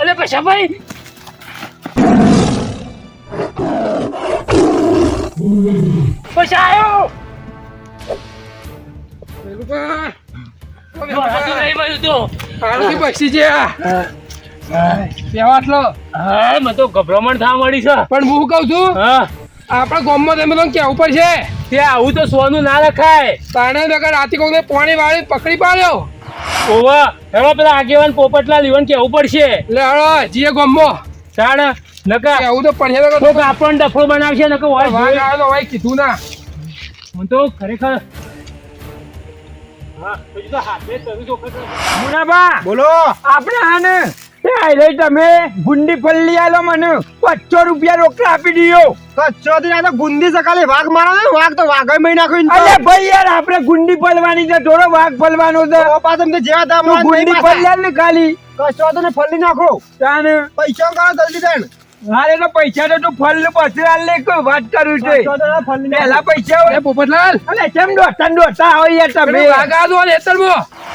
અલે પૈસા ભાઈ પૈસા આવ્યો ગભરામણ થવા મળી છે. પણ હું કહું છું હા. આપણા ગામમાં તમે લોકો કેવું પડશે. તે આવું તો સોનું ના રખાય. તાણે નગર રાતે કોઈને પાણી વાળી પકડી પાડ્યો. ઓવા એમાં પેલા આગેવાન પોપટલા લીવન કેવું પડશે? એટલે હળો જીએ ગોમ્બો તાણ નકા એવું તો પડશે તો કોક આપણને ડફળો બનાવશે નકર હોય જોઈ. આવે તો ભાઈ કીધું ના. મને તો ખરેખર હા તો હાથે બોલો. આપણે આને એ તમે. ગુંડી પલ્લી આલો મને. પચસો રૂપિયા રોકડા આપી દીયો. કચ્છો થી તો ગુંદી સકાલે વાઘ મારો ને વાઘ તો વાઘ મહી નાખો અરે ભાઈ યાર આપણે ગુંડી પલવાની છે. થોડો વાઘ પલવાનો છે. ઓ પા તમને જેવા દામ ગુંડી પલ્યા ને ખાલી કચ્છો તો ને ફલ્લી નાખો. તાને પૈસા કરો જલ્દી દેણ હારે તો પૈસા તો તું ફલ પછી હાલ લે કોઈ વાત કરું છે. ને નાખો પૈસા એ હોય પોપટલાલ અલે કેમ ને દોડતા આવો યાર તમે? પેલું દો આવ્યો તો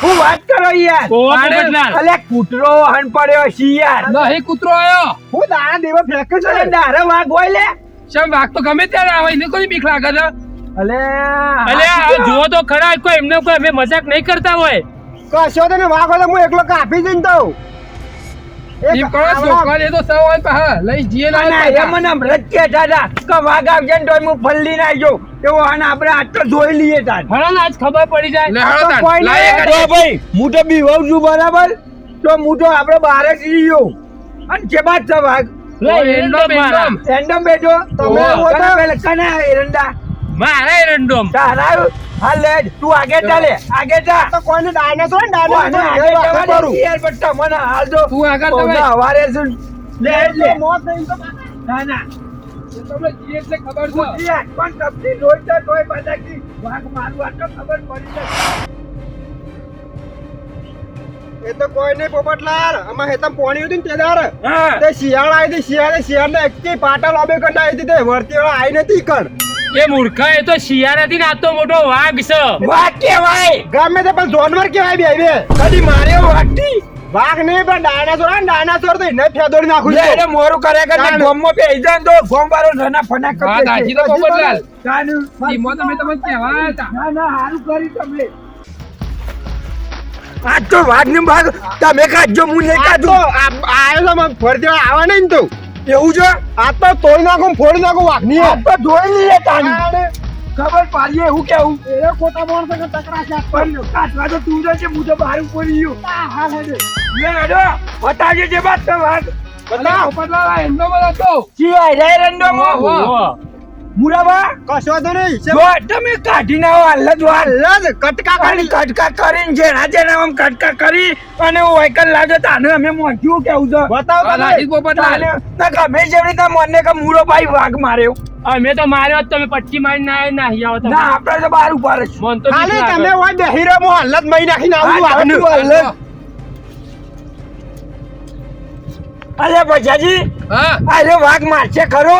હું વાત કરો યાર. પોપટલાલ. અલે કૂતરો હણ પડ્યો છે યાર. નહીં કૂતરો આયો. હું દાણા દેવા ફેંકે છે દારે વાઘ હોય લે. શેમ વાઘ તો ગમે ત્યારે આવે ને કોઈ બીક લાગે છે? અલે અલે જો જુઓ તો ખરા કોઈ એમને કોઈ અમે મજાક નહીં કરતા હોય. કશો તને ને વાઘ હોય તો હું એકલો કાપી દઈને તો એમ કરો છોકરા એ તો સૌ હોય લઈ જઈએ ના ના, હોય એ પાછા. મને હમણાં જ કહેતા હતા કે વાઘ આવશે ને હું ફલ્લી નાખજો એવો આને આપણે આજ તો જોઈ લઈએ તાર. હળો આજ ખબર પડી જાય. લે હાલો કોઈ લાય નહીં, ગાડી. તો ભાઈ હું તો બીવાઉં છું બરાબર. તો હું તો આપણે બહાર જ રહ્યો અને જે બાદ. એન્ડમ બેઠો. તમે ઓહો, તો- કના પેલા કના એરંડા મારા એરંડોમ તારા હા લે તું આગળ ચાલે આગળ જા તો કોઈને ડાયનાસોર ડાયનાસોર આગળ વાઘ કરું યાર પણ તમને હાલ તો તું આગળ તમે. હવારે શું લે લે મોત નહીં તો ના ના. એ તમને જઈએ એટલે ખબર છે. યાર, પણ તપતી જોઈ તો તોય બધાથી વાઘ મારું આ તો ખબર પડી જાય. એ તો કોઈ નહીં પોપટલાલ. આમાં હેતમ પોણી હતી ને તે શિયાળ આવી હતી શિયાળે શિયાળ ને એકથી પાટા લોબે કરી આવી હતી તે. વર્તી વાળા આવી નથી કણ એ મૂર્ખા એ તો શિયાળ હતી ને તો મોટો વાઘ છે. વાઘ કેવાય ગમે તે પણ જોનવર કેવાય બે બે. કદી માર્યો વાઘથી? વાઘ નહીં પણ ડાયનાસોર ને ડાયનાસોર તો એને ફેદોડી નાખું છે. એટલે મોરું કરે કે તાણ. ગોમમાં બેહી જાય તો ગોમ વાળો ધના ફના કરે વાત સાચી તો. પોપટલાલ તાનું. ઈમો તમે તમે કેવા હતા. ના ના હારું કરી તમે. આજ તો વાઘ ને ભાગ તમે કાજો હું નહીં કાજો આયો તો મને ફરતી આવા નહીં ને તું. એવું છે? આ તો તોડી નાખું ફોડી નાખું વાઘની આ તો જોઈ લઈએ તાની ખબર પાડીએ એવું કેવું? એ ખોટા માણસો કે ટકરા છે પણ કાચવા તો તું છે હું તો બહાર પડી ગયો. લે હેડો. બતાજે જે વાત તો વાત. પોપટલાલ આ એમનો બધો તો. જી આઈ રે રંડો મો. મુરાબા કશો તો નહીં. જો તમે કાઢી નાખો હાલ જ હાલ. જ કટકા કરી. કટકા કરીને જેના જેના આમ કટકા કરી અને હું વાયકલ લાવજો તાને અમે મોંઘ્યું કેવું છે? બતાવો જ પોપટલાલ. ના ગમે જેવી રીતે મને કે મુરો ભાઈ વાઘ માર્યો અમે તો માર્યો તમે પટ્ટી મારી ના નાહી આવો તમે. ના આપણે તો બહાર ઊભા રહીશું. મન તો ખાલી તમે હોય રહ્યો હું હાલ જ મહી નાખીને આવું હા, વાઘનું. હાલ જ. અલે હા. અરે વાઘ મારશે ખરો?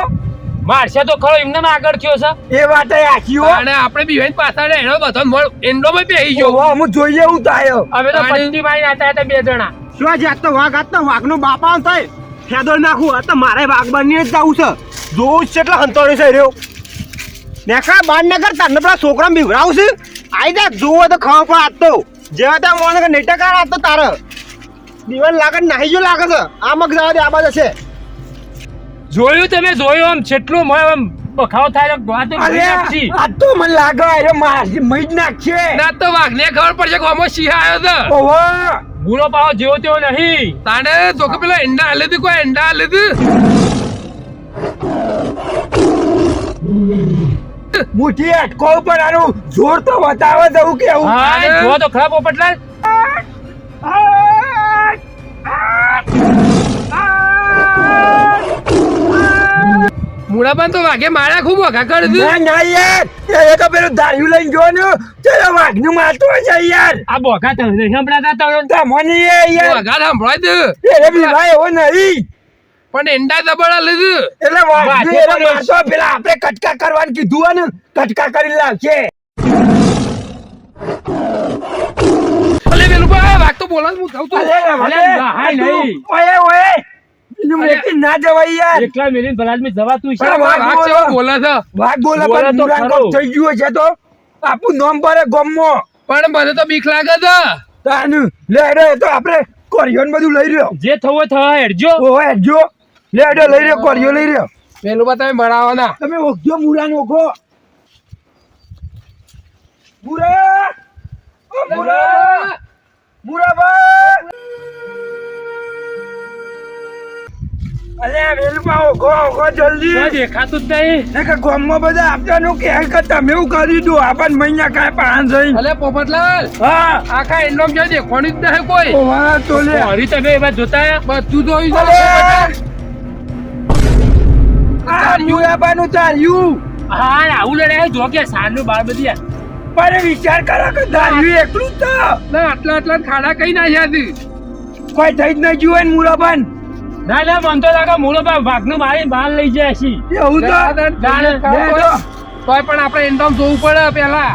મારશે તો ખરો એમને આગળ થયો છે. એ વાત આખી અને આપણે બી વેન પાછળ એનો બધો મોળ એન્ડોમાં બેહી ગયો. ઓહો, હું જોઈએ હું તાયો હવે તો. પટ્ટી મારી હતા હતા બે જણા. શું જાત તો વાઘ? આજ તો વાઘનો બાપા થાય ફેદો નાખું. આ તો મારે વાઘ બનીને જ જવું છે. જોઉં છે એટલે હંતોડે છે રહ્યો. નેખા બાર ને તને પેલા છોકરા બીવરાવું છે? આઈ જા જોવો તો ખાવા પણ આતો જેવા ત્યાં મોને કે નેટકાર આતો તો તારે. દીવાન લાગે ને નાહી જો લાગે છે. આ મગ જવા દે આ બાજુ છે. જોયું તમે? જોયું આમ જેટલું મળે આમ બખાવ થાય વાત આ તો મને લાગે અરે મારજી મઈજ નાખશે. ના તો વાઘને ખબર પડશે કે અમો સિંહ આવ્યો તો. ઓહો. બુરો પાવો જેવો તેવો નહીં. તાણે તો કે પેલા એંડા હાલે કોઈ એંડા હાલે તું? મુઠી અટકો ઉપર આનું જોર તો બતાવે જવું કેવું? હા જો તો ખરાબ પોપટલાલ. મુળાબાન તો વાઘે માર્યા ખૂબ વઘા કરી ના ના યાર. એ તો પેલું ધાર્યું લઈને જો ને તે વાઘનું મારતો હોય છે યાર. આ બોઘા તમે નહીં સંભળાતા તમે તમને એ યાર. વાઘા સંભળાય તું એ બી ભાઈ ઓ નહીં. પણ એંડા દબાડા લીધું એટલે વાઘ વાઘે એને મારતો પેલા આપણે કટકા કરવાનું કીધું ને કટકા કરી લાવશે અલે પેલું ભાઈ વાઘ તો બોલો હું કહું તો અલે, અલે, અલે, નહીં. ઓય, ઓય. ના જવાય યાર. એકલા મેલીને ભલાદમી જવાતું છે પણ વાઘ વાઘ બોલો. બોલે છે. વાઘ બોલે બોલે પણ તો મુરાન થઈ ગયું છે તો. આપું નામ પડે ગમમાં પણ મને તો બીક લાગે છે. તાનું લે રે તો આપણે કોરિયોન બધું લઈ રહ્યો. જે થવું હોય હેડજો. ઓય જો લે રે લઈ રહ્યો કોરિયો લઈ રહ્યો. પેલું બા તમે ભણાવવાના. તમે ઓળખજો મુરાન ઓળખો મુરા! મુરા! મુરાબા અલે વેલમાં ઓળખો ઓળખો જલ્દી. દેખાતું જ નહીં? ને કે ગામમાં બધા આપવાનું કે કે તમે એવું કરી દો આપણ મહિના કાંઈ પાન જઈ અલે પોપટલાલ હા. આખા એન્ડોમ જો જ નહીં કોઈ. વાહ તો લે. હરી તમે એવા જોતા બધું અલે! પોપટલાલ. આ હા આવું લડે જો કે સારનું બાર બધી. પણ વિચાર કરો કે ધાર્યું એકલું જ તો. ના આટલા આટલા ખાડા કઈ ના છે? કોઈ થઈ જ નહીં જુએ ને મુરાબાન ના ના મન તો લાગે મૂળો ભાઈ ભાગનું મારી બહાર લઈ જાય છે. એવું તો. તો. તોય પણ આપણે ઇન્કમ જોવું પડે પેલા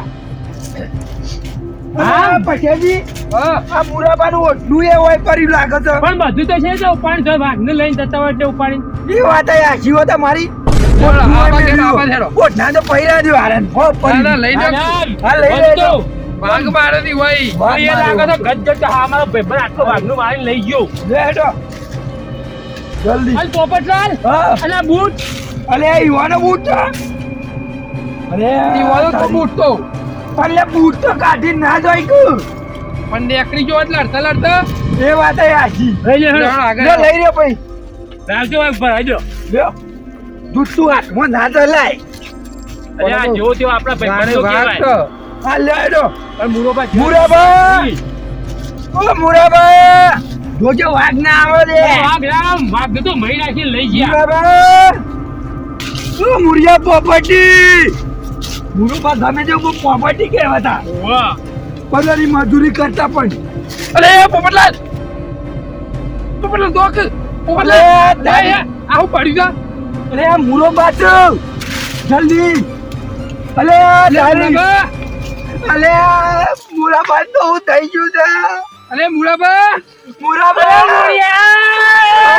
હા? પછીજી આ મુરાબાનું ઓટલું એ હોય કર્યું લાગે છે. પણ બધું તો છે જ ઉપાડી જો વાઘને લઈને જતા હોય એટલે ઉપાડી એ વાત આ વાત બોલો, ઓટલું તો પડી. લઈ હા, લઈ લેજો. તો. મારે ની હોય. એ લાગે તો ગજ ગજ હા મારો આટલો લઈ ગયો. લે હેડો. જલ્દી. અને પોપટલાલ અને બૂટ. અલે યુવાનો બૂટ છે? અરે યુવાનો તો બૂટ તો. અરે બૂટ તો કાઢી ના જોઈ કુ. પણ નેકડી જો એટલે અડતા લડતા એ વાત એ આખી લઈ લે આગળ લઈ રહ્યો ભાઈ. રાખજો ભાઈ ભરાઈ દો લ્યો દૂધ તું હાથમાં ના તો લાય અરે આ જો તેવો આપણા ભાઈ તો વાઘ કહેવાય. હા લે પણ મુરોબા. મુરોબા ઓ મુરાબા. જોજો વાઘ ના આવે રે. વાઘ રામ વાઘ તો મહી નાખીને લઈ ગયા. મુરાબા શું મુરિયા પોપટી મુરુબા ગમે તે કોઈ પોપટી કહેવાતા વાહ મજૂરી કરતા પણ. અરે પોપટલાલ! પોપટલાલ દોક! પોપટલાલ આવું પડી જા અરે આ મુરો બાચો જલ્દી. અલે અલે, આ મુરાબા તો થઈ ગયું છે. અરે મુરાબા! મુરાબા!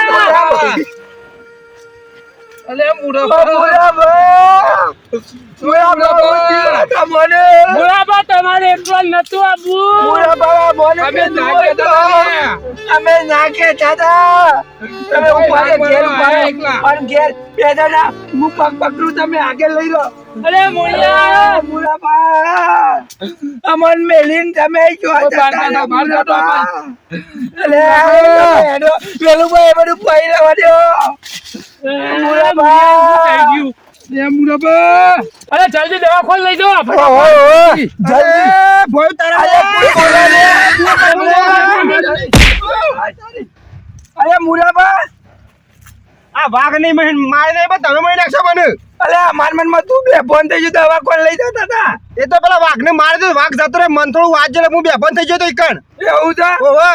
મુરાબા! અલે મુરાબા! મુરાબા! મુરાબા મને. મુળાબા તમારે એકલો નતું આપવું મુરાબા મને અમે કીધું નાખ્યા અમે નાખે દાદા. તમે ઘેર એકલા. અને ઘેર બે જણા હું પગ પકડું તમે આગળ લઈ લો. અરે મુળિયા મુરાબા અમન મેલીન તમે જો ઓ, બાર અલે હેડો પેલું ભાઈ બધું પૈ રહેવા દો. મુળાબા. થઈ ગયું. એ મુરાબા અરે જલ્દી દવા ખોલ લઈ જો. જલ્દી. ભોય તારા અલે કોઈ બોલે રે. અલે મુરાબા આ વાઘ નહીં મહિન મારે નહીં પણ તમે મહી નાખશો મને. અલે આ માં મનમાં તું બે ફોન થઈ ગયું દવા કોણ લઈ જતા હતા એ તો પેલા વાઘ ને મારે તો વાઘ જતો રે મન થોડું વાંચ હું ફોન થઈ ગયો તો ઈકણ. એવું છે? ઓહો.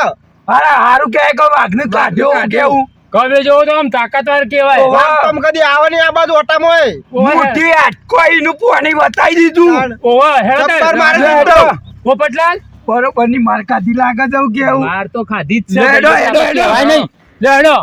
અરે હારું કે કહો વાઘને કાઢ્યો કેવું? કવે જોવો તો આમ તાકાતવાર કેવાય. વાઘ તમ કદી આવે નહીં આ બાજુ ઓટામ હોય. મોટી આટકોઈનું પોણી બતાઈ દીધું. ઓહો હેડો. મારે તો ઓ પટલાલ. બરોબરની માર ખાધી લાગે છે કેવું? માર તો ખાધી જ છે હેડો, હેડો, હેડો. નહીં. લે હેડો.